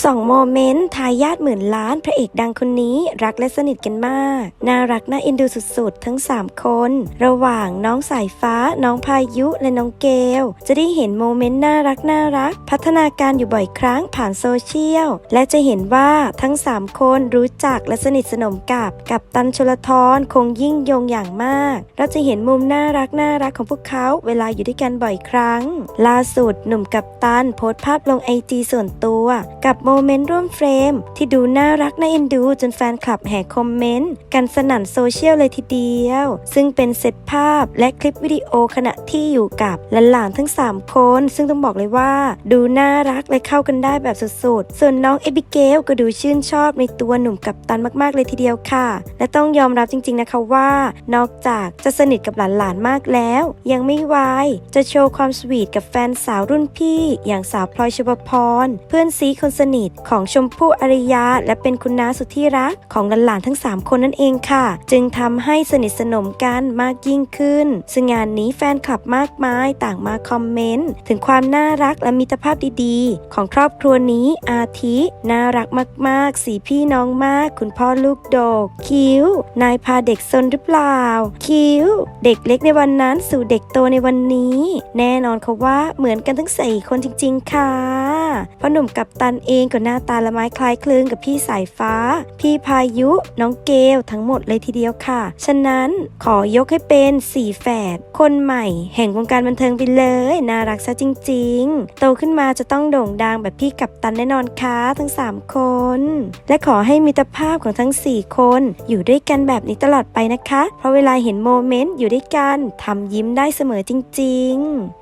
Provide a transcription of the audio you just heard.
สองโมเมนต์ทายาทหมื่นล้านพระเอกดังคนนี้รักและสนิทกันมาก น่ารักน่าเอ็นดูสุดๆ ทั้ง 3 คน ระหว่างน้องสายฟ้า น้องพายุและน้องเกล จะได้เห็นโมเมนต์น่ารักน่ารัก พัฒนาการอยู่บ่อยครั้งผ่านโซเชียล และจะเห็นว่าทั้ง 3 คนรู้จักและสนิทสนมกับกับตันชลทรคงยิ่งยงอย่างมาก เราจะเห็นมุมน่ารักน่ารักของพวกเขาเวลาอยู่ด้วยกันบ่อยครั้ง ล่าสุดหนุ่มกับตันโพสต์ภาพลงไอจีส่วนตัวกับโมเมนต์ร่วมเฟรม ที่ดูน่ารักน่าเอ็นดู จนแฟนคลับแห่คอมเมนต์ กันสนั่นโซเชียลเลยทีเดียว ซึ่งเป็นเซตภาพและคลิปวิดีโอขณะที่อยู่กับหลานๆทั้ง 3 คน ซึ่งต้องบอกเลยว่า ดูน่ารักและเข้ากันได้แบบสุดๆ ส่วนน้องเอบิเกลก็ดูชื่นชอบในตัวหนุ่มกับตันมากๆเลยทีเดียวค่ะ และต้องยอมรับจริงๆนะคะว่า นอกจากจะสนิทกับหลานๆมากแล้ว ยังไม่วายจะโชว์ความสวีทกับแฟนสาวรุ่นพี่ อย่างสาวพลอยชบพร เพื่อนซีคนสนิทของชมพู่อริยา และเป็นคุณน้าสุดที่รักของหลานๆทั้ง 3 คนนั่นเองค่ะ จึงทำให้สนิทสนมกันมากยิ่งขึ้น ซึ่งงานนี้แฟนคลับมากมายต่างมาคอมเมนต์ ถึงความน่ารักและมิตรภาพดีๆ ของครอบครัวนี้อาทิ น่ารักมากๆ สีพี่น้องมาก คุณพ่อลูกโดก คิ้ว นายพาเด็กซนหรือเปล่า คิ้ว เด็กเล็กในวันนั้นสู่เด็กโตในวันนี้ แน่นอนค่ะว่าเหมือนกันทั้งสี่คนจริง ๆ ค่ะพราะหนุ่มกับตันเองก็หน้าตาละไม้คล้ายคลึงกับพี่สายฟ้า พี่พายุน้องเกลทั้งหมดเลยทีเดียวค่ะ ฉะนั้นขอยกให้เป็นสี่แฝดคนใหม่ แห่งวงการบันเทิงไปเลย น่ารักซะจริง ๆ โตขึ้นมาจะต้องโด่งดังแบบพี่กับตันแน่นอนค่ะทั้ง 3 คน และขอให้มิตรภาพของทั้ง 4 คน อยู่ด้วยกันแบบนี้ตลอดไปนะคะ เพราะเวลาเห็นโมเมนต์อยู่ด้วยกันทำยิ้มได้เสมอจริง ๆ